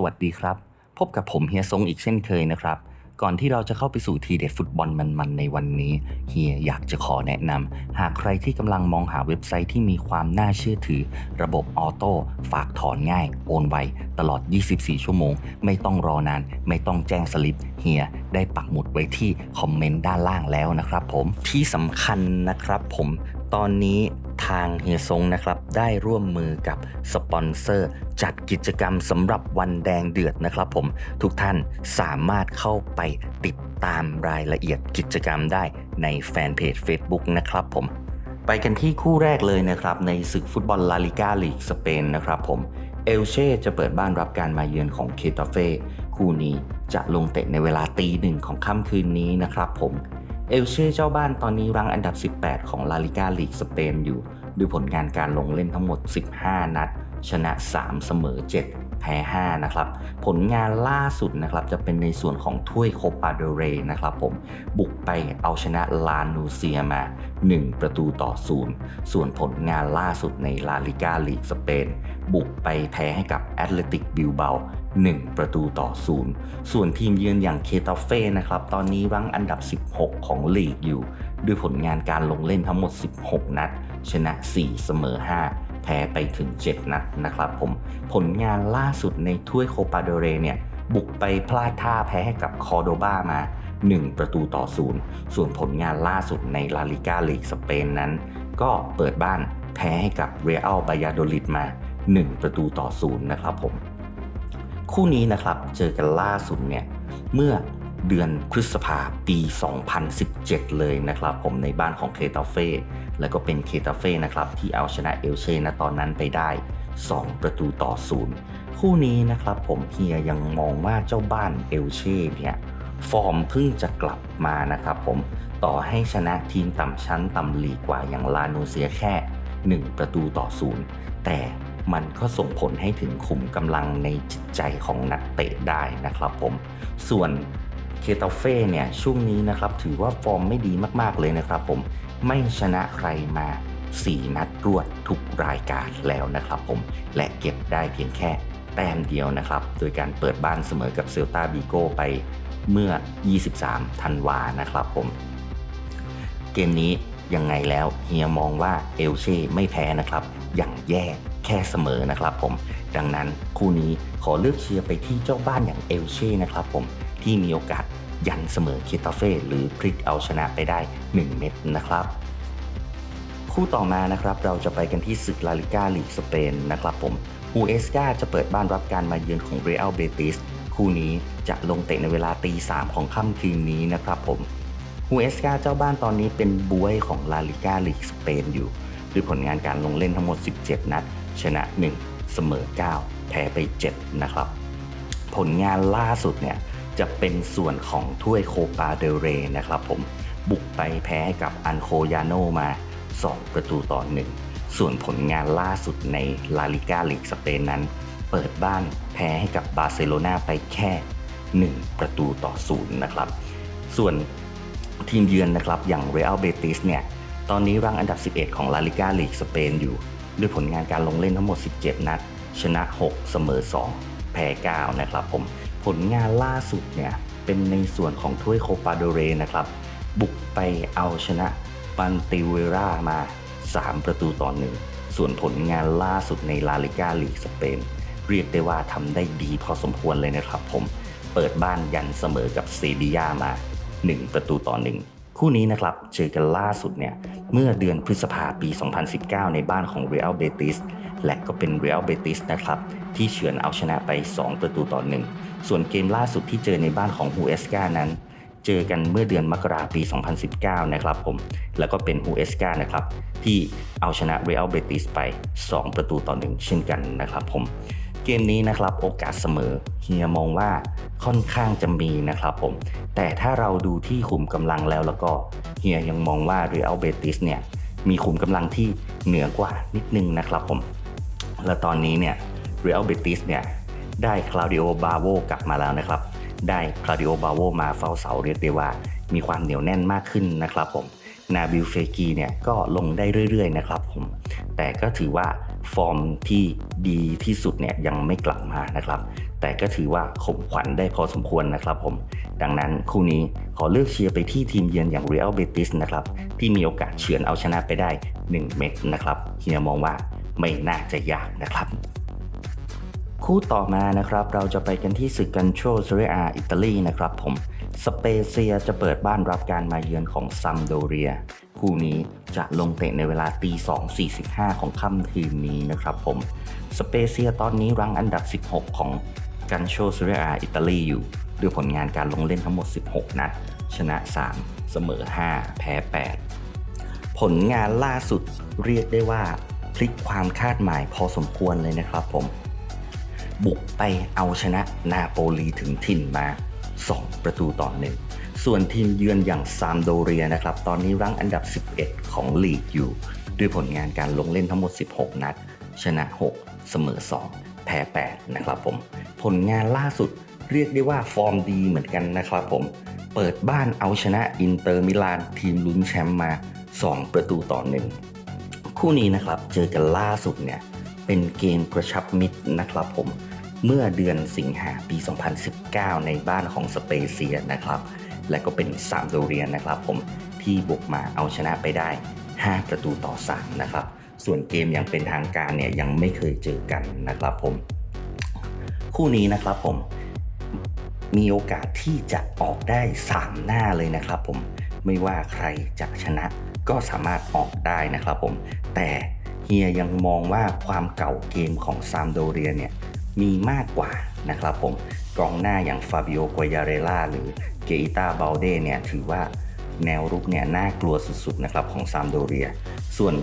สวัสดีครับ พบกับผมเฮียซงอีกเช่นเคยนะครับ ก่อนที่เราจะเข้าไปสู่ทีเด็ดฟุตบอลมันๆในวันนี้ เฮียอยากจะขอแนะนำหากใครที่กำลังมองหาเว็บไซต์ที่มีความน่าเชื่อถือ ระบบออโต้ฝากถอนง่าย โอนไว ตลอด 24 ชั่วโมง ไม่ต้องรอนาน ไม่ต้องแจ้งสลิป เฮียได้ปักหมุดไว้ที่คอมเมนต์ด้านล่างแล้วนะครับผมที่สำคัญนะครับผมตอนนี้ ทางเฮียซงนะครับ ได้ร่วมมือกับสปอนเซอร์ จัดกิจกรรมสำหรับวันแดงเดือดนะครับผมทุกท่านสามารถเข้าไปติดตามรายละเอียดกิจกรรมได้ในแฟนเพจ Facebook นะครับผมไปกันที่คู่แรกเลยนะครับ ในศึกฟุตบอลลาลิกาลีกสเปนนะครับผมเอลเช่จะเปิดบ้านรับการมาเยือนของเคตาเฟ่คู่นี้จะลงเตะในเวลาตีหนึ่งของค่ำคืนนี้นะครับผม เอลเช่เจ้าบ้านตอนนี้รังอันดับ 18 ของลาลิกาลีกสเปนอยู่ด้วยผลงานการลงเล่นทั้งหมด 15 นัด ชนะ 3 เสมอ 7 แพ้ 5 นะครับ ผลงานล่าสุดนะครับจะเป็นในส่วนของถ้วยโคปาเดเรนะครับผม บุกไปเอาชนะลานูเซียมา 1 ประตูต่อ0ส่วนผลงานล่าสุดในลาลิกาลีกสเปน บุกไปแพ้ให้กับแอตเลติกบิลเบา1 ประตูต่อ0ส่วนทีมเยือนอย่างเคตาเฟ่นะครับ ตอนนี้รั้งอันดับ 16 ของลีกอยู่ ด้วยผลงานการลงเล่นทั้งหมด 16 นัด ชนะ 4 เสมอ 5 แพ้ไปถึง 7 นัดนะครับผม ผลงานล่าสุดในถ้วยโคปาเดเรเนี่ย บุกไปพลาดท่าแพ้ให้กับคอร์โดบามา 1 ประตูต่อ0ส่วนผลงานล่าสุดในลาลิกาลีกสเปนนั้น ก็เปิดบ้านแพ้ให้กับเรอัลบายาโดลิดมา 1 ประตูต่อ0นะครับผม คู่นี้นะครับเจอกันล่าสุดเนี่ยเมื่อเดือนพฤษภาปี 2017 เลยนะครับ ผมในบ้านของเคตาเฟ่แล้วก็เป็นเคตาเฟ่นะครับ ที่เอาชนะเอลเช่นะตอนนั้นไปได้ 2 ประตูต่อ0คู่นี้นะครับผมเฮียยังมองว่าเจ้าบ้านเอลเช่เนี่ยฟอร์มเพิ่งจะกลับมานะครับผมต่อให้ชนะทีมต่ำชั้นต่ำลีกว่าอย่างลาโนเซียแค่ 1 ประตูต่อ0แต่ มันก็ส่งผลให้ถึงขุมกำลังในจิตใจของนักเตะได้นะครับผม ส่วนเคตาเฟ่เนี่ยช่วงนี้นะครับถือว่าฟอร์มไม่ดีมากๆเลยนะครับผมไม่ชนะใครมา 4 นัดรวดทุกรายการแล้วนะครับผมและเก็บได้เพียงแค่แต้มเดียวนะครับ โดยการเปิดบ้านเสมอกับเซลตาบิโกไปเมื่อ 23 ธันวานะครับผม เกมนี้ยังไงแล้วเฮียมองว่าเอลเช่ไม่แพ้นะครับ อย่างแย่ แค่เสมอนะครับผม ดังนั้นคู่นี้ขอเลือกเชียร์ไปที่เจ้าบ้านอย่างเอลเช่นะครับผมที่มีโอกาสยันเสมอเคตาเฟ่หรือพลิกเอาชนะไปได้ 1 เม็ดนะครับ คู่ต่อมานะครับเราจะไปกันที่ศึกลาลิก้าลีกสเปนนะครับผมฮูเอสกาจะเปิดบ้านรับการมาเยือนของเรอัลเบติสคู่นี้จะลงเตะในเวลาตีสามของค่ำคืนนี้นะครับผมฮูเอสกาเจ้าบ้านตอนนี้เป็นบวยของลาลิก้าลีกสเปนอยู่ ด้วยผลงานการลงเล่นทั้งหมด 17 นัด ชนะ 1 เสมอ 9 แพ้ไป 7 นะครับ ผลงานล่าสุดเนี่ยจะเป็นส่วนของถ้วยโคปาเดเรนะครับผมบุกไปแพ้กับอันโคยาโนมา 2 ประตูต่อ 1 ส่วนผลงานล่าสุดในลาลิก้าลีกสเปนนั้น เปิดบ้านแพ้ให้กับบาร์เซโลนาไปแค่ 1 ประตูต่อ 0 นะครับ ส่วนทีมเยือนนะครับอย่างเรอัลเบติสเนี่ย ตอนนี้รังอันดับ 11 ของลาลิก้าลีกสเปนอยู่ ด้วยผลงานการลงเล่นทั้งหมด 17 นัด ชนะ 6 เสมอ 2 แพ้ 9 นะครับผม ผลงานล่าสุดเนี่ย เป็นในส่วนของถ้วยโคปาโดเรนะครับ บุกไปเอาชนะปันติเวรามา 3 ประตูต่อ1ส่วนผลงานล่าสุดในลาลิก้าลีกสเปน เรียกได้ว่าทำได้ดีพอสมควรเลยนะครับผม เปิดบ้านยันเสมอกับเซบียามา 1 ประตูต่อ1 คู่นี้นะครับเจอกันล่าสุดเนี่ยเมื่อเดือนพฤษภาปี 2019 ในบ้านของ Real Betis และก็เป็น Real Betis นะครับที่เฉือนเอาชนะไป 2 ประตูต่อ 1 ส่วนเกมล่าสุดที่เจอในบ้านของ h u e s c a นั้น เจอกันเมื่อเดือนมกราปี 2019 นะครับผม แล้วก็เป็น h u e s c a นะครับที่เอาชนะ Real Betis ไป 2 ประตูต่อ 1 เช่นกันนะครับผม เกมนี้นะครับโอกาสเสมอเฮียมองว่าค่อนข้างจะมีนะครับผม แต่ถ้าเราดูที่ขุมกำลังแล้วแล้วก็เฮียยังมองว่าเรอัลเบติสเนี่ยมีขุมกำลังที่เหนือกว่านิดนึงนะครับผม และตอนนี้เนี่ยเรอัลเบติสเนี่ยได้คลาดิโอบาโวกลับมาแล้วนะครับ ได้คลาดิโอบาโวมาเฝ้าเสาเรียกได้ว่า มีความเหนียวแน่นมากขึ้นนะครับผมนาบิลเฟกีเนี่ยก็ลงได้เรื่อยๆนะครับผม แต่ก็ถือว่า ฟอร์มที่ดีที่สุดเนี่ยยังไม่กลับมานะครับ แต่ก็ถือว่าข่มขวัญได้พอสมควรนะครับผม ดังนั้นคู่นี้ขอเลือกเชียร์ไปที่ทีมเยือนอย่างเรอัลเบติสนะครับ ที่มีโอกาสเฉือนเอาชนะไปได้ 1 เม็ดนะครับเฮียมองว่าไม่น่าจะยากนะครับ คู่ต่อมานะครับ เราจะไปกันที่ศึกกันโชเซเรียอาอิตาลีนะครับผม สเปเซียจะเปิดบ้านรับการมาเยือนของซัมโดเรีย คู่นี้จะลงเตะในเวลาตี2.45 ของค่ำคืนนี้นะครับผม สเปเซียตอนนี้รั้งอันดับ 16 ของกันโชเซเรียอาอิตาลีอยู่ ด้วยผลงานการลงเล่นทั้งหมด 16 นัด ชนะ 3 เสมอ 5 แพ้ 8 ผลงานล่าสุดเรียกได้ว่าพลิกความคาดหมายพอสมควรเลยนะครับผม บุกไปเอาชนะนาโปลีถึงถิ่นมา 2 ประตูต่อหนึ่งส่วนทีมเยือนอย่างซามโดเรียนะครับ ตอนนี้รั้งอันดับ 11 ของลีกอยู่ ด้วยผลงานการลงเล่นทั้งหมด 16 นัด ชนะ 6 เสมอ 2 แพ้ 8 นะครับผม ผลงานล่าสุดเรียกได้ว่าฟอร์มดีเหมือนกันนะครับผม เปิดบ้านเอาชนะอินเตอร์มิลานทีมลุ้นแชมป์มา 2 ประตูต่อหนึ่งคู่นี้นะครับเจอกันล่าสุดเนี่ยเป็นเกมกระชับมิตรนะครับผม เมื่อเดือนสิงหาปี 2019 ในบ้านของสเปเซียนะครับ และก็เป็นซามโดเรียนนะครับผมที่บุกมาเอาชนะไปได้ 5 ประตูต่อ 3 นะครับ ส่วนเกมอย่างเป็นทางการเนี่ยยังไม่เคยเจอกันนะครับผม คู่นี้นะครับผมมีโอกาสที่จะออกได้ 3 หน้าเลยนะครับผมไม่ว่าใครจะชนะก็สามารถออกได้นะครับผม แต่เฮียยังมองว่าความเก่าเกมของซามโดเรียเนี่ย มีมากกว่านะครับผมกองหน้าอย่างฟาบิโอกัยาเรล่าหรือเกอิตาเบลเดเนี่ยถือว่าแนวรุกเนี่ยน่ากลัวสุดๆนะครับของซามโดเรีย ส่วน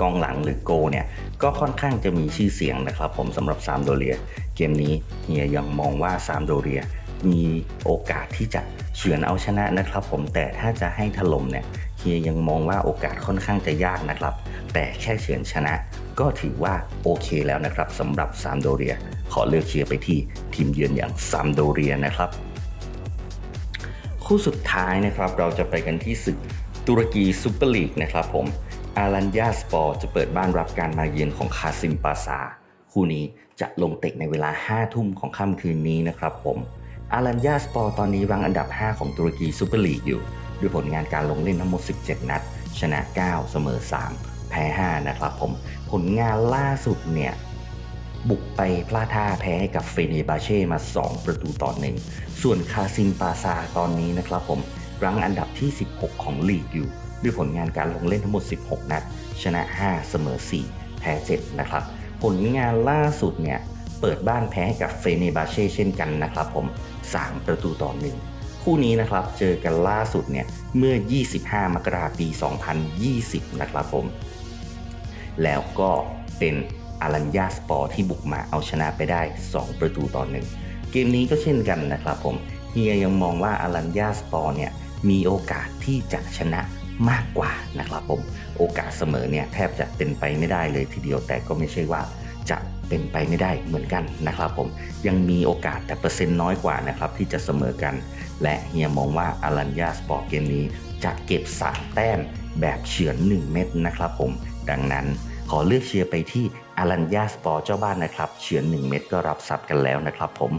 กองหลังหรือโกเนี่ยก็ค่อนข้างจะมีชื่อเสียงนะครับผมสำหรับซามโดเรีย เกมนี้เฮียยังมองว่าซามโดเรีย มีโอกาสที่จะเฉือนเอาชนะนะครับ ผมแต่ถ้าจะให้ถล่มเนี่ยเฮียยังมองว่าโอกาสค่อนข้างจะยากนะครับ แต่แค่เฉือนชนะ ก็ถือว่าโอเคแล้วนะครับสำหรับซามโดเรีย ขอเลือกเชียร์ไปที่ทีมเยือนอย่างซามโดเรียนะครับ คู่สุดท้ายนะครับเราจะไปกันที่ศึกตุรกีซูเปอร์ลีกนะครับผมอารันยาสปอร์จะเปิดบ้านรับการมาเยือนของคาซิมปาซา คู่นี้จะลงเตะในเวลา 5 ทุ่มของค่ำคืนนี้นะครับผมอารันยาสปอร์ตอนนี้รังอันดับ 5 ของตุรกีซูเปอร์ลีกอยู่ ด้วยผลงานการลงเล่นทั้งหมด 17 นัด ชนะ 9 เสมอ 3 แพ้ 5 นะครับผมผลงานล่าสุดเนี่ยบุกไปพลาดท่าแพ้ให้กับเฟเนบาเช่มา 2 ประตูต่อหนึ่งส่วนคาซิมปาซาตอนนี้นะครับผมรั้งอันดับที่ 16 ของลีกอยู่ ด้วยผลงานการลงเล่นทั้งหมด 16 นัด ชนะ 5 เสมอ 4 แพ้ 7 นะครับ ผลงานล่าสุดเนี่ยเปิดบ้านแพ้ให้กับเฟเนบาเช่เช่นกันนะครับผม 3 ประตูต่อหนึ่งคู่นี้นะครับเจอกันล่าสุดเนี่ยเมื่อ 25 มกราคมปี 2020 นะครับผม แล้วก็เป็นอารันยาสปอร์ที่บุกมาเอาชนะไปได้ 2 ประตูต่อหนึ่งเกมนี้ก็เช่นกันนะครับผมเฮียยังมองว่าอารันยาสปอร์เนี่ยมีโอกาสที่จะชนะมากกว่านะครับผมโอกาสเสมอเนี่ยแทบจะเป็นไปไม่ได้เลยทีเดียวแต่ก็ไม่ใช่ว่าจะเป็นไปไม่ได้เหมือนกันนะครับผมยังมีโอกาสแต่เปอร์เซ็นต์น้อยกว่านะครับที่จะเสมอกัน และเฮียมองว่าอารันยาสปอร์เกมนี้จะเก็บสามแต้มแบบเฉือน 1 เม็ดนะครับผม ดังนั้น ขอเลือกเชียร์ไปที่อารันยาสปอร์เจ้าบ้านนะครับ เฉือน 1 เม็ดก็รับทรัพย์กันแล้วนะครับผม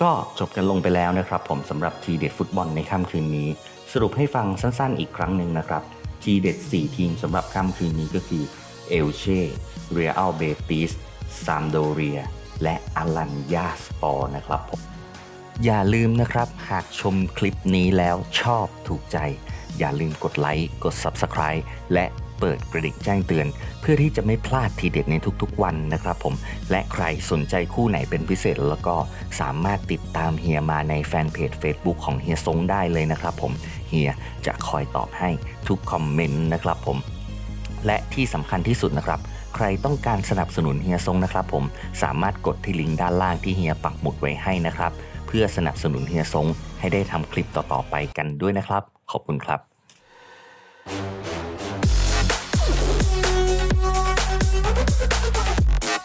ก็จบกันลงไปแล้วนะครับ ผมสำหรับทีเด็ดฟุตบอลในค่ำคืนนี้ สรุปให้ฟังสั้นๆ อีกครั้งหนึ่งนะครับ ทีเด็ด 4 ทีมสำหรับค่ำคืนนี้ก็คือเอลเช่เรียอัลเบติสซามโดเรีย และอารันยาสปอร์นะครับผมอย่าลืมนะครับ หากชมคลิปนี้แล้วชอบถูกใจ อย่าลืมกดไลค์ กด Subscribe และ เปิดกระดิ่งแจ้งเตือน เพื่อที่จะไม่พลาดทีเด็ดในทุกๆวันนะครับผม และใครสนใจคู่ไหนเป็นพิเศษแล้วก็สามารถติดตามเฮียมาในแฟนเพจ Facebook ของเฮียซงได้เลยนะครับผม เฮียจะคอยตอบให้ทุกคอมเมนต์นะครับผม และที่สำคัญที่สุดนะครับใครต้องการสนับสนุนเฮียซงนะครับผมสามารถกดที่ลิงก์ด้านล่างที่เฮียปักหมุดไว้ให้นะครับ เพื่อสนับสนุนเฮียซงให้ได้ทำคลิปต่อๆไปกันด้วยนะครับ ขอบคุณครับ